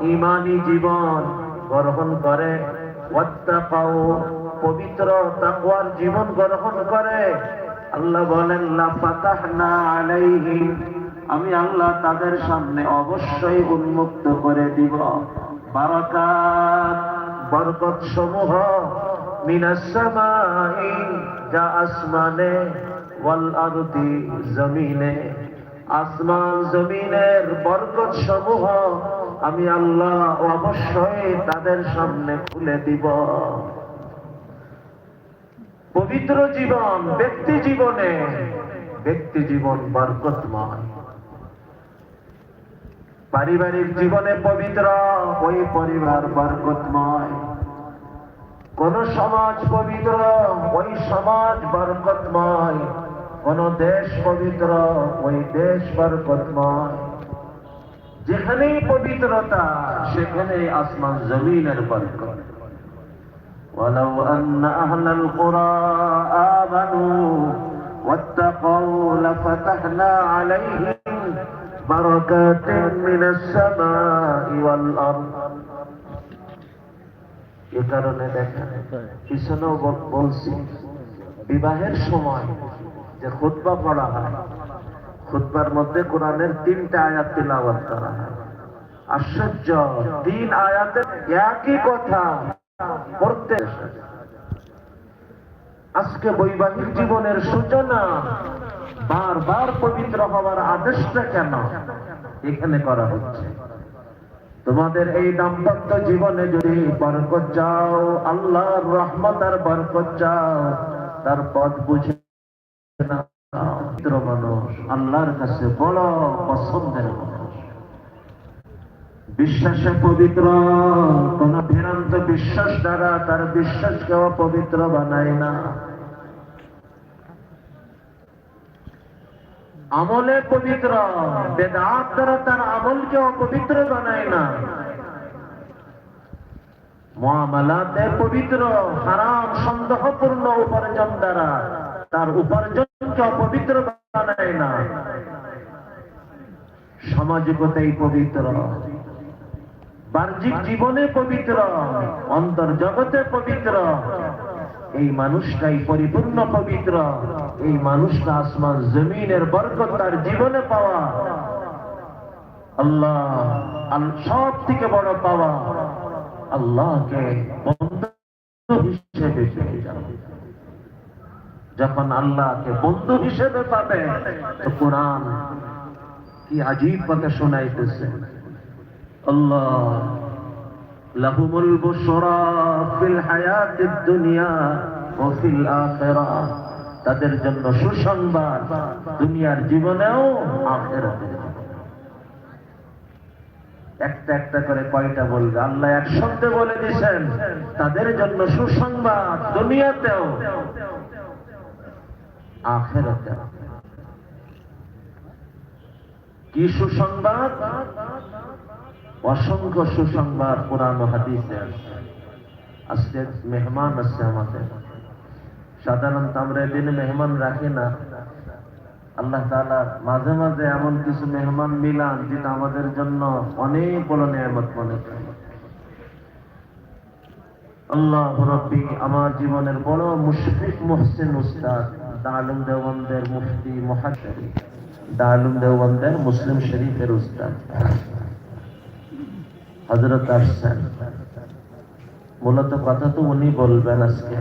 ইমানি জীবন গ্রহণ করে পবিত্র তাকওয়ার জীবন গ্রহণ করে। আল্লাহ বলেন আলাইহিম। আমি আল্লাহ তাদের সামনে অবশ্যই উন্মুক্ত করে দিব। বারাকাত বরকত সমূহ মিনাস সামাই, যা আসমানে, ওয়াল আরদি, জমিনে। আসমান জমিনের বরকত সমূহ আমি আল্লাহ অবশ্যই তাদের সামনে খুলে দিব। পবিত্র জীবন, ব্যক্তি জীবনে, ব্যক্তি জীবন বরকতময়। পারিবারিক জীবনে পবিত্র, ওই পরিবার বরকতময়। কোন সমাজ পবিত্র, ওই সমাজ বরকতময়। কোন দেশ পবিত্র ওই দেশ বরকতময় যেখানেই পবিত্রতা সেখানেই আসমান জমিনের বরকত ولو أن أهل القرى آمنوا واتقوا لفتحنا عليهم بركات من السماء والأرض এ কারণে দেখেন পিছনেও বল- বলছি বিবাহের সময় যে খুতবা পড়া হয়। খুতবার মধ্যে কোরআনের তিনটা আয়াত তিলাওয়াত করা হয়। আশ্চর্য, তিন আয়াতের একই কথা পড়তে আজকে বৈবাহিক জীবনের সূচনা, বারবার পবিত্র হওয়ার আদেশটা কেন এখানে করা হচ্ছে? তোমাদের এই দাম্পত্য জীবনে যদি বরকত চাও, আল্লাহর রহমত আর বরকত চাও, তার পথ বুঝে পবিত্র মানুষ, আল্লাহর কাছে বড় পছন্দের মানুষ। বিশ্বাসে পবিত্র, কোন ভ্রান্ত বিশ্বাস দ্বারা তার বিশ্বাসকে অপবিত্র বানায় না। আমলে পবিত্র, বেদাত দ্বারা তার আমলকে অপবিত্র বানায় না। মহামালাতে পবিত্র, হারাম, সন্দেহপূর্ণ উপার্জন দ্বারা তার উপার্জনকে বানায় না। সামাজিকতাই পবিত্র। বাহ্যিক জীবনে পবিত্র। অন্তর জগতে পবিত্র। এই মানুষটাই পরিপূর্ণ পবিত্র। এই মানুষটা আসমান জমিনের বরকত তার জীবনে পাওয়া। আল্লাহ আল- সব থেকে বড় পাওয়া। আল্লাহকে বন্ধু হিসেবে পেয়ে যাবে যখন আল্লাহকে বন্ধু হিসেবে পাবে, তো কোরআন কি আজীব কথা শোনাইতেছে। আল্লাহ লাহুমুল বুশরা ফিল হায়াতিদ দুনিয়া ও ফিল আখিরাহ তাদের জন্য সুসংবাদ দুনিয়ার জীবনেও জীবনেও। একটা একটা করে কয়টা বলবে? আল্লাহ এক শব্দে বলে দিয়েছেন তাদের জন্য সুসংবাদ দুনিয়াতেও আখেরাতেও কি সুসংবাদ? অসংখ্য সুসংবাদ কোরআন হাদিসে আজকে মেহমান আছে আমাদের। সাধারণত আমরা এদিনে মেহমান রাখি না। আল্লাহ তাআলা মাঝে মাঝে এমন কিছু মেহমান মিলান যেটা আমাদের জন্য অনেক বড় নিয়ামত মনে করে। আল্লাহ রব্বি আমার জীবনের বড় মুশফিক, মুহসিন উস্তাদ। মুফতি মহাশরী মুসলিম শরীফের উস্তাদ আসছেন মূলত কথা তো উনি বলবেন আজকে।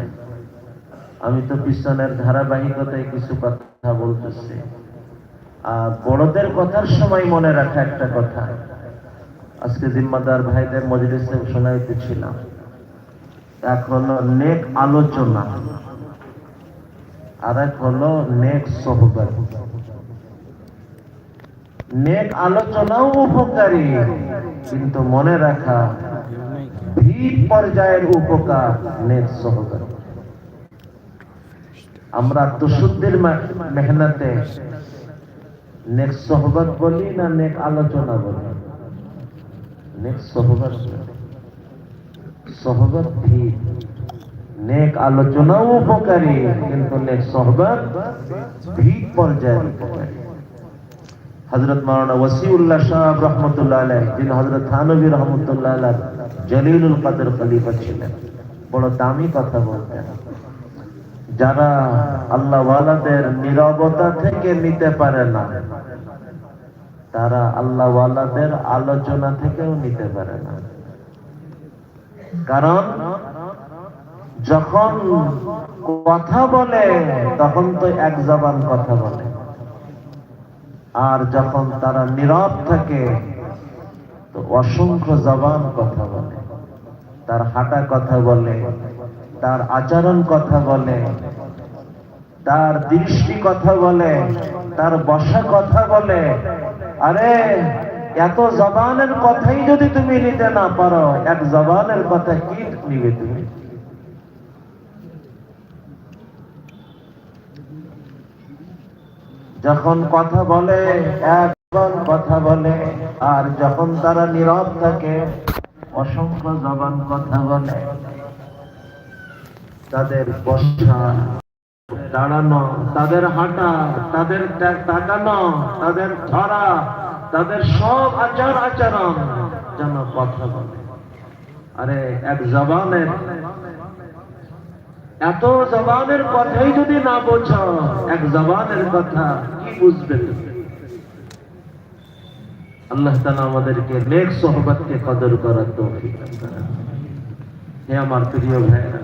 আমি তো পিছনের ধারাবাহিকতায় কিছু কথা বলতেছি। আর বড়দের কথার সময় মনে রাখা একটা কথা। আজকে জিম্মাদার ভাইদের মজলিসে শোনাইতেছিলাম। হলো নেক আলোচনা। আর এক হলো নেক সহবত নেক আলোচনাও উপকারী, কিন্তু মনে রাখা ভিড় পর্যায়ের উপকার নেক সহবত আমরা আত্মশুদ্ধির মে- মেহনতে নেক সহবত বলি না নেক আলোচনা বলি? নেক সহবত। সহবত ঠিক। নেক আলোচনাও উপকারী, কিন্তু নেক সহবত ঠিক পর্যায়ে উপকারী। হজরত মাওলানা ওসিউল্লাহ সাহেব রহমতুল্লাহ আলাই যিনি হজরত থানবী রহমতুল্লাহ আলাই জলিলুল কাদের খলিফা ছিলেন, বড় দামি কথা বলতেন। যারা আল্লাহ ওয়ালাদের নিরবতা থেকে নিতে পারে না, তারা আল্লাহ ওয়ালাদের আলোচনা থেকেও নিতে পারে না। কারণ যখন কথা বলে, তখন তো এক জবান কথা বলে। আর যখন তারা নীরব থাকে, তো অসংখ্য জবান কথা বলে। তার হাঁটা কথা বলে, তার আচরণ কথা বলে, তার দৃষ্টি কথা বলে, তার বসা কথা বলে। আরে, এত জবানের কথাই যদি তুমি নিতে না পারো, এক জবানের কথা কি নিবে তুমি? যখন কথা বলে একজন কথা বলে, আর যখন তারা নীরব থাকে, অসংখ্য জবান কথা বলে। তাদের বসা, দাঁড়ানো, তাদের হাঁটা, তাদের তাকানো, তাদের ধরা, তাদের সব আচার আচরণ যেন কথা বলে। আরে, এক জবানের এত জবানের কথাই যদি না বোঝো এক জবানের কথা কি বুঝবে আল্লাহ তালা আমাদেরকে নেক সোহবতকে কদর করার তৌফিক হে আমার প্রিয় ভাইরা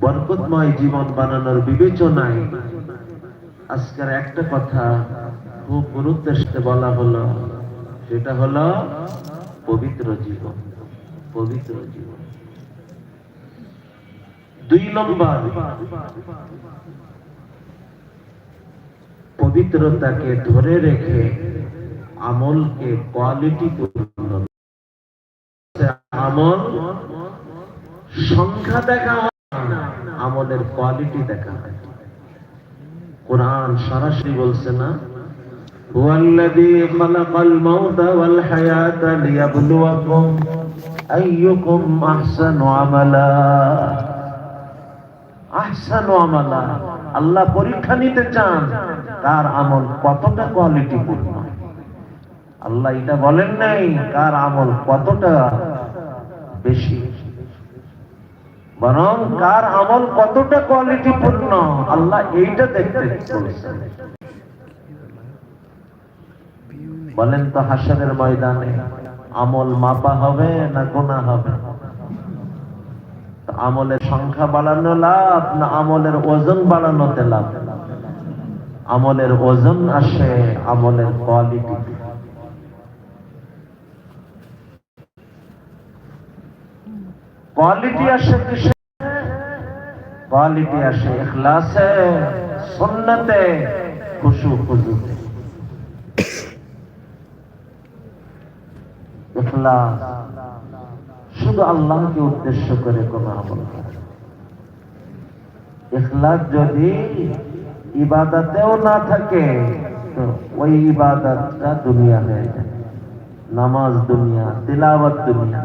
বরকতময় জীবন বানানোর বিবেচনায় আজকের একটা কথা খুব গুরুত্বের সাথে বলা হলো, সেটা হলো পবিত্র জীবন পবিত্র জীবন। দুই নম্বর, পবিত্রতাকে ধরে রেখে আমলকে কোয়ালিটি পূর্ণ আমল সংখ্যা দেখা আমলের কোয়ালিটি দেখা হয়। কোরআন সরাসরি বলছে না هو الذي خلق الموت والحياة ليبلوكم أيكم أحسن عملا أحسن عملا আল্লাহ পরীক্ষা নিতে চান কার আমল কতটা কোয়ালিটি পূর্ণ আল্লাহ এটা বলেন নাই কার আমল কতটা বেশি বরং কার আমল কতটা কোয়ালিটি পূর্ণ আল্লাহ এইটা দেখতে বলেছেন বলেন তো হাসরের ময়দানে, আমল মাপা হবে না গোনা হবে? আমলের সংখ্যা বাড়ানো লাভ না আমলের ওজন বাড়ানোতে লাভ? আমলের ওজন আসে আমলের কোয়ালিটি কোয়ালিটি আসে কিসে? কোয়ালিটি আসে ইখলাসে, সুন্নতে খুশু খুজুতে ইখলাস শুধু আল্লাহকে উদ্দেশ্য করে কোন আমল করা। ইখলাস যদি ইবাদতেও না থাকে, তো ওই ইবাদতটা দুনিয়া হয়ে যায়। নামাজ দুনিয়া, তিলাওয়াত দুনিয়া।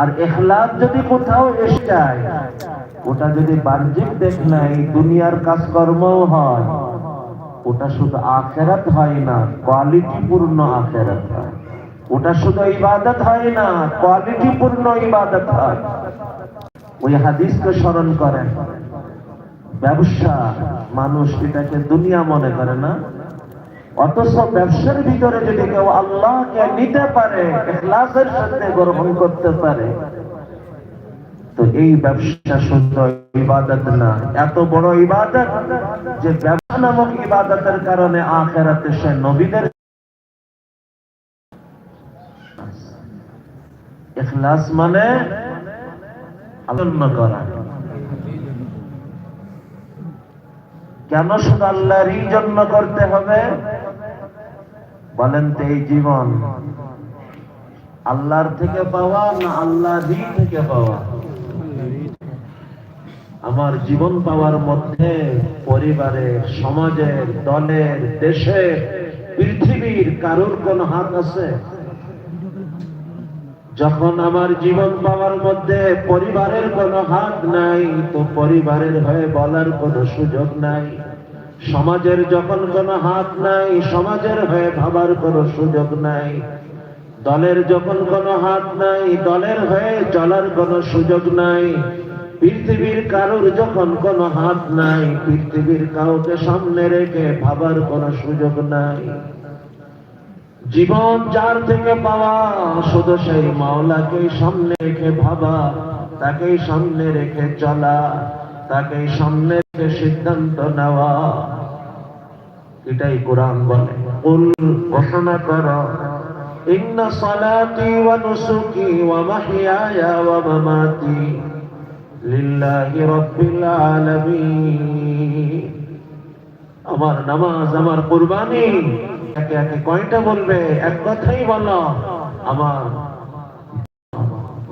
আর এখলাস যদি কোথাও এসে যায়, ওটা যদি বাহ্যিক দেখ নাই, দুনিয়ার কাজকর্মও হয়, ওটা শুধু আখেরাত হয় না কোয়ালিটি পূর্ণ আখেরাত হয়। ওটা শুধু ইবাদত হয় না কোয়ালিটি পূর্ণ ইবাদত হয়। ওই হাদিসকে স্মরণ করেন। ব্যবসা, মানুষ এটাকে দুনিয়া মনে করে না। অথচ ব্যবসার ভিতরে যদি কেউ আল্লাহকে নিতে পারে, ইখলাসের সাথে গ্রহণ করতে পারে, তো এই ব্যবসা শুদ্ধ ইবাদত না, এত বড় ইবাদত যে ব্যবসা নামক ইবাদতের কারণে আখেরাতে সে নবীদের ইখলাস মানে করা। কেন শুধু আল্লাহরই জন্য করতে হবে? বলেন তো এই জীবন। আল্লাহর থেকে পাওয়া না আল্লাহরই থেকে পাওয়া? আমার জীবন পাওয়ার মধ্যে পরিবারের, সমাজের, দলের, দেশের, পৃথিবীর কারোর কোন হাত আছে? যখন আমার জীবন পাওয়ার মধ্যে পরিবারের কোনো হাত নাই, তো পরিবারের হয়ে বলার কোনো সুযোগ নাই। সমাজের যখন কোনো হাত নাই, সমাজের হয়ে ভাবার কোনো সুযোগ নাই। দলের যখন কোনো হাত নাই, দলের হয়ে চলার কোনো সুযোগ নাই। পৃথিবীর কারোর যখন কোনো হাত নাই, পৃথিবীর কাউকে সামনে রেখে ভাবার কোনো সুযোগ নাই। জীবন যার থেকে পাওয়া, শুধু সেই মাওলাকেই সামনে রেখে ভাবা, তাকেই সামনে রেখে চলা, তাকেই সামনে রেখে সিদ্ধান্ত নেওয়া। এটাই কোরআন বলে। কুল ঘোষণা কর, ইন্না সালাতি ওয়া নুসুকি ওয়া মাহইয়ায়া ওয়া মামাতি লিল্লাহি রাব্বিল আলামিন। আমার নামাজ আমার কুরবানি একে একে কয়টা বলবে, এক কথাই বলো। আমার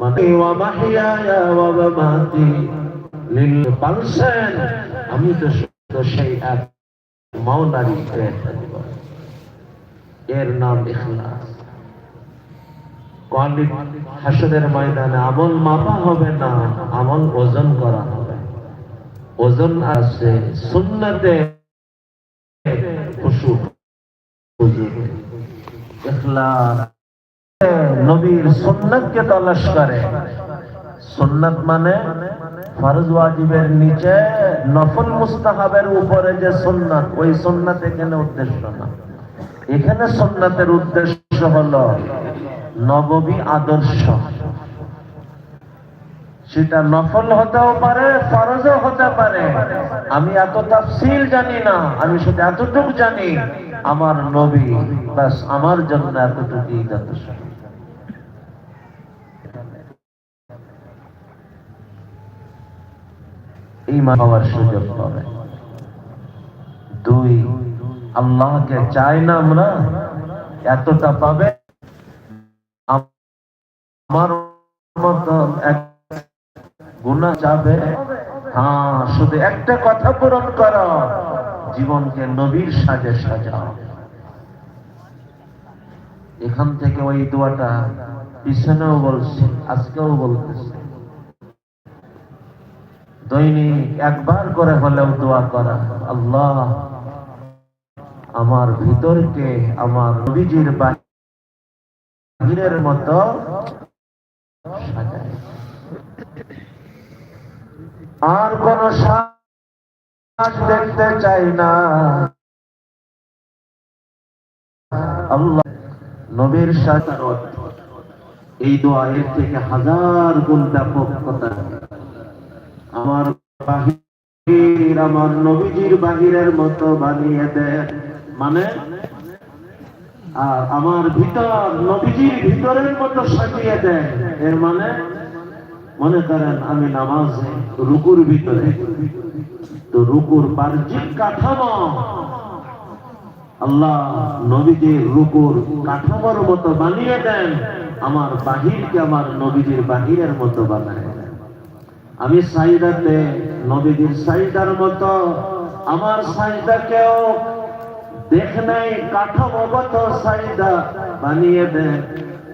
মানে ওয়া মাহইয়ায়া ওয়া মামাতি লিল আমি তো সেই এক এর নাম ইখলাস। হাসরের ময়দানে আমল মাপা হবে না, আমল ওজন করা হবে। ওজন আছে সুন্নতে খুশু হুজুর ইখলাস। নবীর সুন্নতকে তলাশ করে। সুন্নত মানে ফরজ নিচে নফল মুস্তাহাবের উপরে যে সুন্নাত, ওই সুন্নাত এখানে উদ্দেশ্য না। এখানে সুন্নাতের উদ্দেশ্য হলো নববী আদর্শ। সেটা নফল হতেও পারে, ফরজও হতে পারে। আমি এত তাফসিল জানি না, আমি শুধু এতটুকু জানি। আমার নবী, বাস আমার জন্য এতটুকুই যথেষ্ট। চাই না আমরা এতটা পাবে। আমার হ্যাঁ শুধু একটা কথা পূরণ করো। জীবনকে নবীর সাজে সাজাও। এখান থেকে ওই দোয়াটা পিছনেও বলছি, আজকেও বলতেছি। দৈনিক একবার করে হলেও দোয়া করা, আল্লাহ আমার ভিতরকে, আমার নবীজির বাহিরের মতো আর কোন শ্বাস দেখতে চাই না। আল্লাহ নবীর সাথে এই দোয়া থেকে হাজার গুণ ব্যাপক কথা। আমার বাহির, আমার নবীজির বাহিরের মতো বানিয়ে দেয় মানে? আর আমার ভিতর, নবীজির ভিতরের মতো সাজিয়ে দেয় এর মানে? মনে করেন আমি নামাজ রুকুর ভিতরে। তো রুকুর বাহ্যিক কাঠামো আল্লাহ নবীজির রুকুর কাঠামোর মতো বানিয়ে দেন, আমার বাহিরকে আমার নবীজির বাহিরের মতো বানায় আমি সাইদাতে নবীজির সাইদার মতো, আমার সাইদাকেও দেখ নাই কাঠামোগত সাইদা বানিয়ে দেন।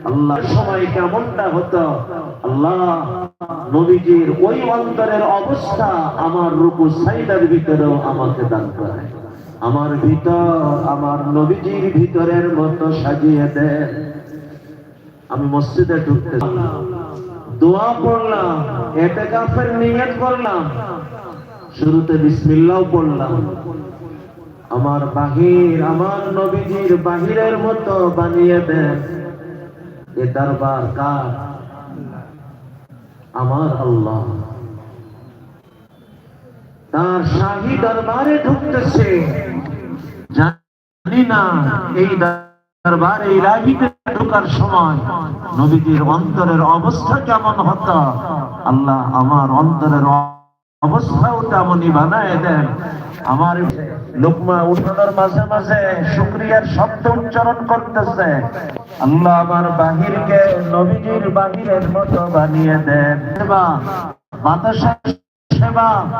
আল্লাহ সময় কেমনটা হতো? আল্লাহ নবীজির ওই অন্তরের অবস্থা আমার রূপ সাইদার ভিতরেও আমাকে দান করে। আমার ভিতর, আমার নবীজির ভিতরের মতো সাজিয়ে দেন। আমি মসজিদে ঢুকতে দোয়া পড়লাম এতে কাফের নিয়ত করলাম, শুরুতে বিসমিল্লাও পড়লাম। আমার বাহির, আমার নবীজির বাহিরের মতো বানিয়ে দেন। এ দরবার কার? আমার আল্লাহ। তার শাহী দরবারে ঢুকতেছে। জানি না এই দরবারে ইলাহিতে ঢোকার সময় নবীজির অন্তরের অবস্থা কেমন হতো? আল্লাহ আমার অন্তরের অবস্থাও তেমনই বানায় দেন। আমার লোকমা উঠানোর মাঝে মাঝে শুক্রিয়ার শব্দ উচ্চারণ করতেছে। আল্লাহ আমার বাহিরকে নবীজির বাহিরের মতো বানিয়ে দেন। সেবা বাতাসের সেবা